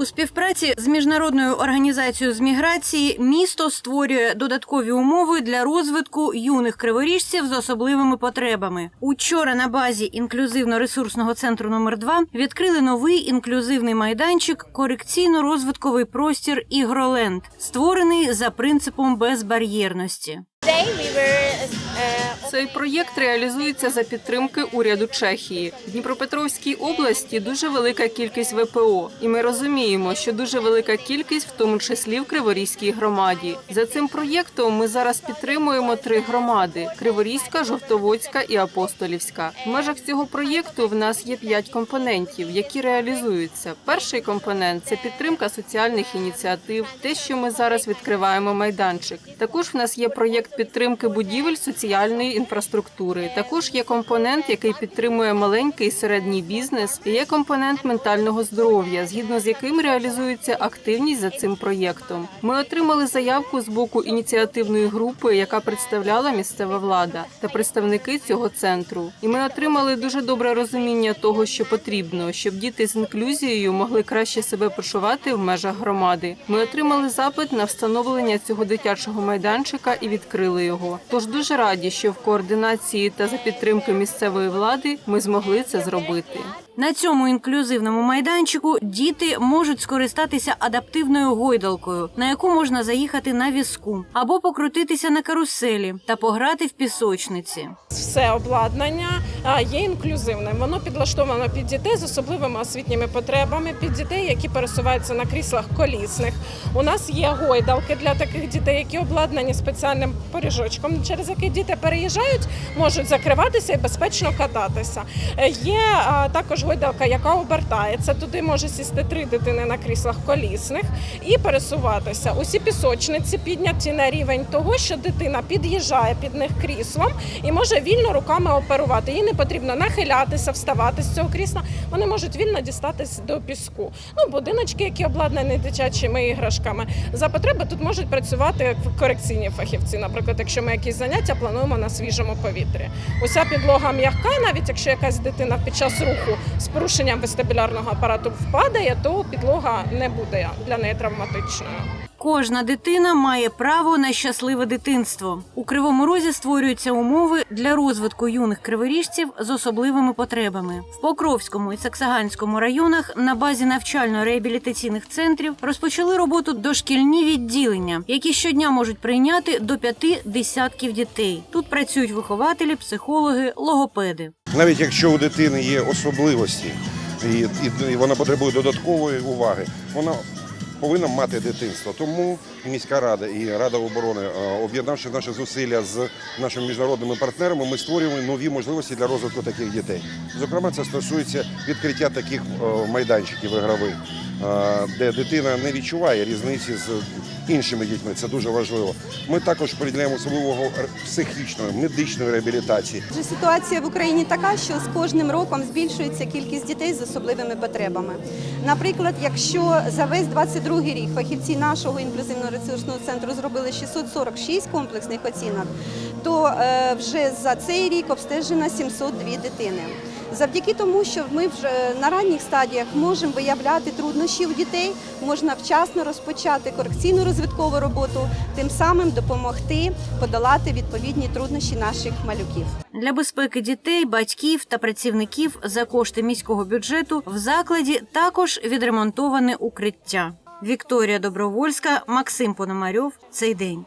У співпраці з міжнародною організацією з міграції місто створює додаткові умови для розвитку юних криворіжців з особливими потребами. Учора на базі інклюзивно-ресурсного центру номер 2 відкрили новий інклюзивний майданчик корекційно-розвитковий простір Ігроленд, створений за принципом безбар'єрності. Цей проєкт реалізується за підтримки уряду Чехії. В Дніпропетровській області дуже велика кількість ВПО, і ми розуміємо, що дуже велика кількість, в тому числі в Криворізькій громаді. За цим проєктом ми зараз підтримуємо три громади: Криворізька, Жовтоводська і Апостолівська. В межах цього проєкту в нас є п'ять компонентів, які реалізуються. Перший компонент це підтримка соціальних ініціатив, те, що ми зараз відкриваємо майданчик. Також в нас є проєкт підтримки будівель соціальної інфраструктури. Також є компонент, який підтримує маленький і середній бізнес. І є компонент ментального здоров'я, згідно з яким реалізується активність за цим проєктом. Ми отримали заявку з боку ініціативної групи, яка представляла місцева влада та представники цього центру. І ми отримали дуже добре розуміння того, що потрібно, щоб діти з інклюзією могли краще себе почувати в межах громади. Ми отримали запит на встановлення цього дитячого майданчика і відкрили його. Тож дуже раді, що в координації та за підтримки місцевої влади ми змогли це зробити. На цьому інклюзивному майданчику діти можуть скористатися адаптивною гойдалкою, на яку можна заїхати на візку, або покрутитися на каруселі та пограти в пісочниці. все обладнання є інклюзивним. Воно підлаштовано під дітей з особливими освітніми потребами, під дітей, які пересуваються на кріслах колісних. У нас є гойдалки для таких дітей, які обладнані спеціальним поріжочком, через який діти переїжджають, можуть закриватися і безпечно кататися. Е, Є також гойдалка, яка обертається. Туди може сісти три дитини на кріслах колісних і пересуватися. Усі пісочниці підняті на рівень того, що дитина під'їжджає під них кріслом і може вільно руками оперувати. Їй не потрібно нахилятися, вставати з цього крісла. Вони можуть вільно дістатись до піску. Ну, будиночки, які обладнані дитячими іграшками. За потреби тут можуть працювати корекційні фахівці. Наприклад, якщо ми якісь заняття плануємо на свіжому повітрі. Уся підлога м'яка, навіть якщо якась дитина під час руху з порушенням вестибулярного апарату впадає, то підлога не буде для неї травматичною. Кожна дитина має право на щасливе дитинство. У кривому розі створюються умови для розвитку юних криворіжців з особливими потребами. В Покровському і Саксаганському районах на базі навчально-реабілітаційних центрів розпочали роботу дошкільні відділення, які щодня можуть прийняти до п'яти десятків дітей. Тут працюють вихователі, психологи, логопеди. навіть якщо у дитини є особливості і, вона потребує додаткової уваги, вона повинна мати дитинство. Тому міська рада і рада оборони, е, об'єднавши наші зусилля з нашими міжнародними партнерами, ми створюємо нові можливості для розвитку таких дітей. Зокрема, це стосується відкриття таких е, майданчиків ігрових, де дитина не відчуває різниці з іншими дітьми. Це дуже важливо. Ми також приділяємо особливого психічної, медичної реабілітації. Ситуація в Україні така, що з кожним роком збільшується кількість дітей з особливими потребами. Наприклад, якщо за весь 22 рік фахівці нашого інклюзивно-ресурсного центру зробили 646 комплексних оцінок, то е, вже за цей рік обстежено 702 дитини. Завдяки тому, що ми вже на ранніх стадіях можемо виявляти труднощі у дітей, можна вчасно розпочати корекційно-розвиткову роботу, тим самим допомогти подолати відповідні труднощі наших малюків. Для безпеки дітей, батьків та працівників за кошти міського бюджету в закладі також відремонтоване укриття. Вікторія Добровольська, Максим Пономарьов. Цей день.